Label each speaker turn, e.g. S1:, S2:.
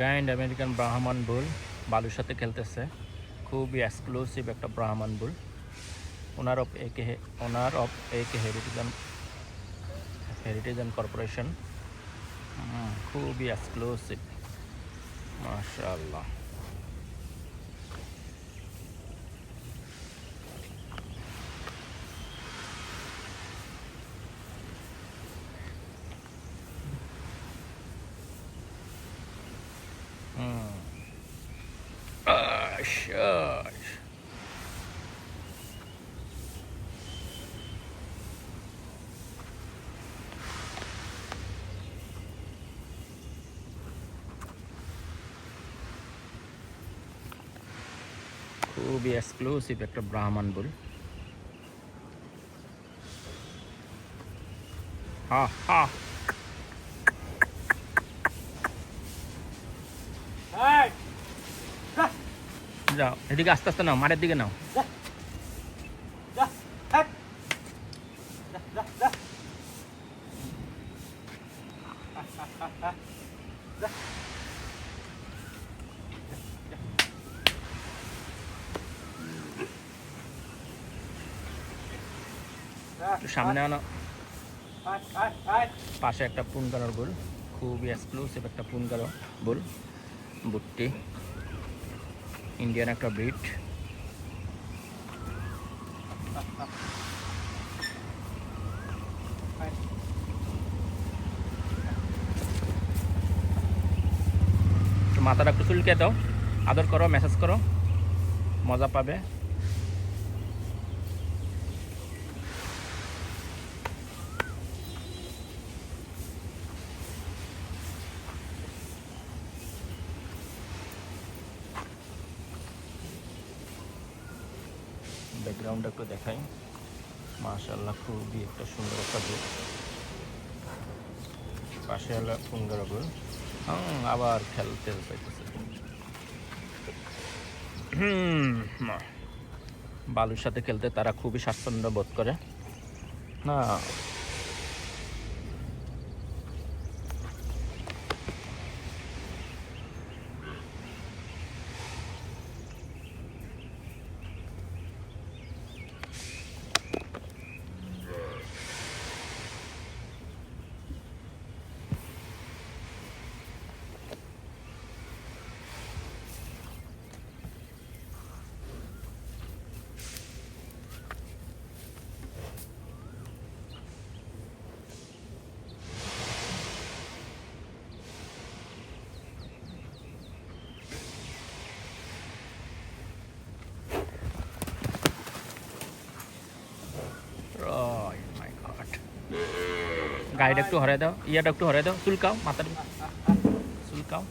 S1: গাইন্ড American ব্রাহ্মণ বুল। বালুর সাথে খেলতেছে। খুবই এক্সক্লুসিভ একটা ব্রাহ্মণ বুল। Owner of A AK owner of A K heritage heritage and corporation খুবই এক্সক্লুসিভ মাশাআল্লাহ হুম আশ খুবই এক্সক্লুসিভ একটা ব্রাহ্মণ বুল। হা হা। যাও, এদিকে আস্তে আস্তে নাও, মাঠের দিকে নাও। সামনে আনো। পাশে একটা পুনগানোর গোল, খুবই এক্সক্লুসিভ একটা পুনগানো বুল বুটটি। ইন্ডিয়ান একটা ব্রিড মাথাটা একটু চুলকে দাও। আদর করো মেসেজ করো। মজা পাবে। ব্যাকগ্রাউন্ডটা একটু দেখাই। মাশাল্লাহ খুবই একটা সুন্দর একটা বুক পাশে হলো সুন্দর আবার খেলতে পাইতেছে। বালুর সাথে খেলতে তারা খুবই স্বাচ্ছন্দ্য বোধ করে। না গাড়িটা একটু হরে দাও ইয়াটা একটু হরে দাও চুলকাও মাথার চুলকাও।